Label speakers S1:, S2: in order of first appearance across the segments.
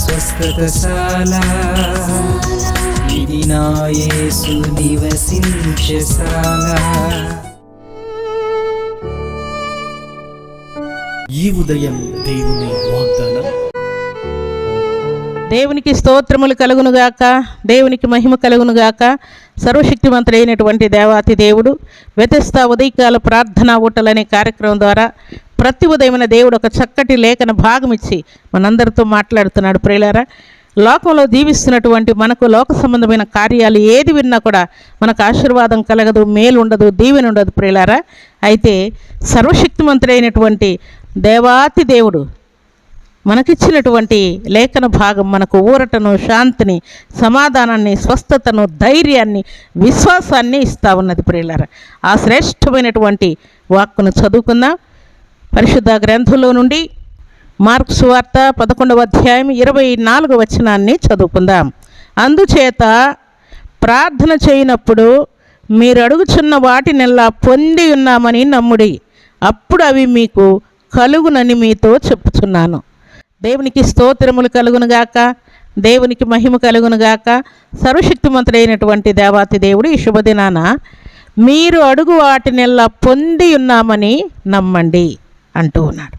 S1: స్వస్థతశాల. ఇది నా యేసు నివసించశాల
S2: ఈ ఉదయం దేవుని వాగ్దానం
S3: దేవునికి స్తోత్రములు కలుగునుగాక దేవునికి మహిమ కలుగునుగాక సర్వశక్తిమంతుడైనటువంటి దేవాతి దేవుడు వ్యతిస్త ఉదయకాల ప్రార్థనా ఊటలనే కార్యక్రమం ద్వారా ప్రతి ఉదయమైన దేవుడు ఒక చక్కటి లేఖన భాగం ఇచ్చి మనందరితో మాట్లాడుతున్నాడు. ప్రియులారా లోకంలో దీవిస్తున్నటువంటి మనకు లోక సంబంధమైన కార్యాలు ఏది విన్నా కూడా మనకు ఆశీర్వాదం కలగదు మేలు ఉండదు దీవెన ఉండదు ప్రియులారా. అయితే సర్వశక్తిమంతుడైనటువంటి దేవాతి దేవుడు మనకిచ్చినటువంటి లేఖన భాగం మనకు ఊరటను శాంతిని సమాధానాన్ని స్వస్థతను ధైర్యాన్ని విశ్వాసాన్ని ఇస్తా ఉన్నది ప్రియులర. ఆ శ్రేష్టమైనటువంటి వాక్కును చదువుకుందాం. పరిశుద్ధ గ్రంథంలో నుండి మార్క్స్ వార్త పదకొండవ అధ్యాయం ఇరవై నాలుగు వచనాన్ని చదువుకుందాం. అందుచేత ప్రార్థన చేయనప్పుడు మీరు అడుగుచున్న వాటినెల్లా పొంది ఉన్నామని నమ్ముడి అప్పుడు అవి మీకు కలుగునని మీతో చెప్పుచున్నాను. దేవునికి స్తోత్రములు కలుగునుగాక దేవునికి మహిమ కలుగునుగాక సర్వశక్తిమంతుడైనటువంటి దేవాతి దేవుడు ఈ శుభదినాన మీరు అడుగు వాటినెల్లా పొంది ఉన్నామని నమ్మండి అంటూ ఉన్నాడు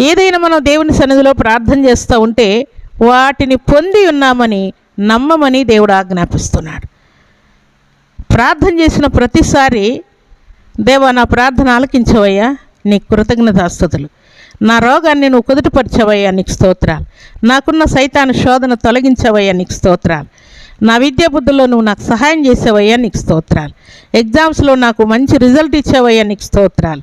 S3: ఏదైనా మనం దేవుని సన్నిధిలో ప్రార్థన చేస్తూ ఉంటే వాటిని పొంది ఉన్నామని నమ్మమని దేవుడు ఆజ్ఞాపిస్తున్నాడు. ప్రార్థన చేసిన ప్రతిసారి దేవా నా ప్రార్థన ఆలకించవయ్యా. నీకు కృతజ్ఞతాస్తుతులు నా రోగాన్ని నువ్వు కుదుటపరిచవయ్యా నీకు స్తోత్రాలు. నాకున్న సైతాను శోధన తొలగించవయ్యా నీకు స్తోత్రాలు. నా విద్యా బుద్ధుల్లో నువ్వు నాకు సహాయం చేసేవయ్యా నీకు స్తోత్రాలు. ఎగ్జామ్స్లో నాకు మంచి రిజల్ట్ ఇచ్చేవయ్యా నీకు స్తోత్రాలు.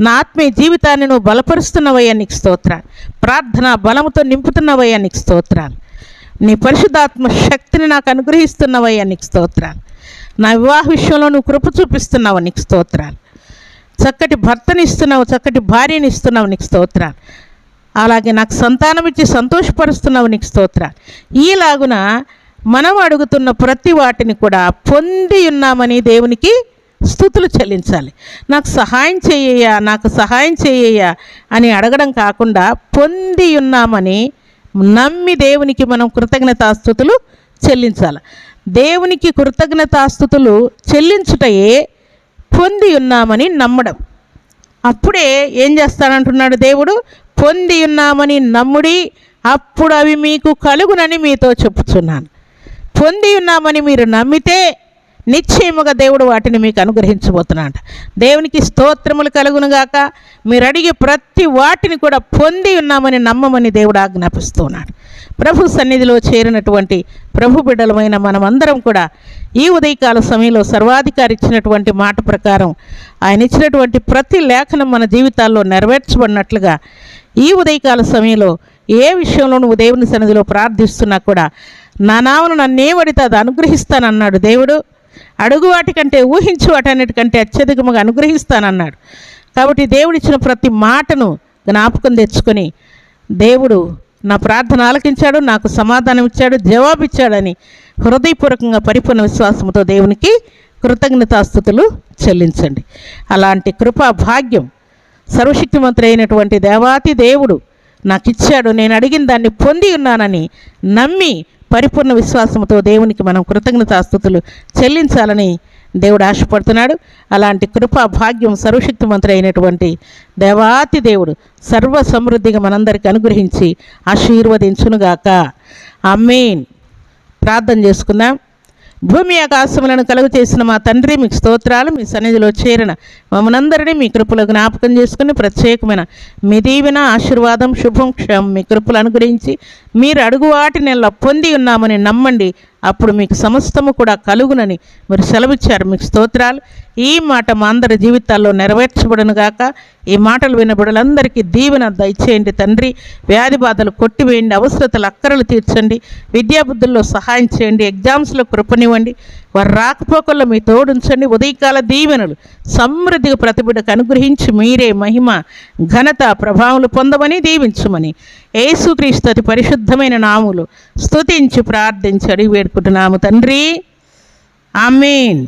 S3: నా ఆత్మీయ జీవితాన్ని నువ్వు బలపరుస్తున్నవయ్యా నీకు స్తోత్రాలు. ప్రార్థన బలముతో నింపుతున్నవయ్యా నీకు స్తోత్రాలు. నీ పరిశుద్ధాత్మ శక్తిని నాకు అనుగ్రహిస్తున్నవయ్యా నీకు స్తోత్రాలు. నా వివాహ విషయంలో నువ్వు కృప చూపిస్తున్నావు నీకు స్తోత్రాలు. చక్కటి భర్తని ఇస్తున్నావు చక్కటి భార్యని ఇస్తున్నావు నీకు స్తోత్రాలు. అలాగే నాకు సంతానం ఇచ్చి సంతోషపరుస్తున్నావు నీకు స్తోత్రాలు. ఈలాగున మనం అడుగుతున్న ప్రతి వాటిని కూడా పొంది ఉన్నామని దేవునికి స్థుతులు చెల్లించాలి. నాకు సహాయం చేయయ్యా నాకు సహాయం చేయయ్యా అని అడగడం కాకుండా పొంది ఉన్నామని నమ్మి దేవునికి మనం కృతజ్ఞతాస్థుతులు చెల్లించాలి. దేవునికి కృతజ్ఞతాస్థుతులు చెల్లించుటయే పొంది ఉన్నామని నమ్మడం. అప్పుడే ఏం చేస్తానంటున్నాడు దేవుడు? పొంది ఉన్నామని నమ్ముడి అప్పుడు అవి మీకు కలుగునని మీతో చెప్పుచున్నాను. పొంది ఉన్నామని మీరు నమ్మితే నిశ్చయముగా దేవుడు వాటిని మీకు అనుగ్రహించబోతున్నాడు దేవునికి స్తోత్రములు కలుగునుగాక మీరు అడిగే ప్రతి వాటిని కూడా పొంది ఉన్నామని నమ్మమని దేవుడు ఆజ్ఞాపిస్తున్నాడు. ప్రభు సన్నిధిలో చేరినటువంటి ప్రభు బిడ్డలమైన మనమందరం కూడా ఈ ఉదయకాల సమయంలో సర్వాధికారి ఇచ్చినటువంటి మాట ప్రకారం ఆయన ఇచ్చినటువంటి ప్రతి లేఖనం మన జీవితాల్లో నెరవేర్చబడినట్లుగా ఈ ఉదయకాల సమయంలో ఏ విషయంలో నువ్వు దేవుని సన్నిధిలో ప్రార్థిస్తున్నా కూడా నా నామను నన్నేమడితే అది అనుగ్రహిస్తానన్నాడు దేవుడు. అడుగు వాటికంటే ఊహించు వాటన్నిటికంటే అత్యధికముగా అనుగ్రహిస్తానన్నాడు. కాబట్టి దేవుడిచ్చిన ప్రతి మాటను జ్ఞాపకం తెచ్చుకొని దేవుడు నా ప్రార్థన ఆలకించాడు నాకు సమాధానం ఇచ్చాడు జవాబిచ్చాడని హృదయపూర్వకంగా పరిపూర్ణ విశ్వాసంతో దేవునికి కృతజ్ఞతాస్థుతులు చెల్లించండి. అలాంటి కృపా భాగ్యం సర్వశక్తిమంతుడైనటువంటి దేవాతి దేవుడు నాకు ఇచ్చాడు నేను అడిగిన దాన్ని పొంది ఉన్నానని నమ్మి పరిపూర్ణ విశ్వాసంతో దేవునికి మనం కృతజ్ఞతాస్థుతులు చెల్లించాలని దేవుడు ఆశపడుతున్నాడు. అలాంటి కృపా భాగ్యం సర్వశక్తిమంతుడైనటువంటి దేవాతి దేవుడు సర్వ సమృద్ధిగా మనందరికీ అనుగ్రహించి ఆశీర్వదించునుగాక. అమ్మేన్ ప్రార్థన చేసుకుందాం. భూమి ఆకాశములను కలుగు చేసిన మా తండ్రి మీకు స్తోత్రాలు మీ సన్నిధిలో చేరిన మమ్మల్నందరినీ మీ కృపలో జ్ఞాపకం చేసుకుని ప్రత్యేకమైన మీ దీవెన ఆశీర్వాదం శుభం క్షేమం మీ కృపలు అనుగ్రహించి మీరు అడుగు వాటిని పొంది ఉన్నామని నమ్మండి. అప్పుడు మీకు సమస్తము కూడా కలుగునని మీరు సెలవిచ్చారు. మీకు స్తోత్రాలు. ఈ మాట మా అందరి జీవితాల్లో నెరవేర్చబడను గాక. ఈ మాటలు విన్న బిడ్డలందరికీ దీవెన దయచేయండి తండ్రి. వ్యాధి బాధలు కొట్టివేయండి అవసరతలు అక్కరలు తీర్చండి. విద్యాబుద్ధుల్లో సహాయం చేయండి ఎగ్జామ్స్లో కృపనివ్వండి. వారు రాకపోకల్లో మీ తోడుంచండి. ఉదయకాల దీవెనలు సమృద్ధిగా ప్రతి అనుగ్రహించి మీరే మహిమ ఘనత ప్రభావాలు పొందమని దీవించమని. యేసుక్రీస్తు అతి పరిశుద్ధమైన నాములు స్తుతించి ప్రార్థించి అడిగి వేడుకుంటున్నాము తండ్రి. ఆమెన్.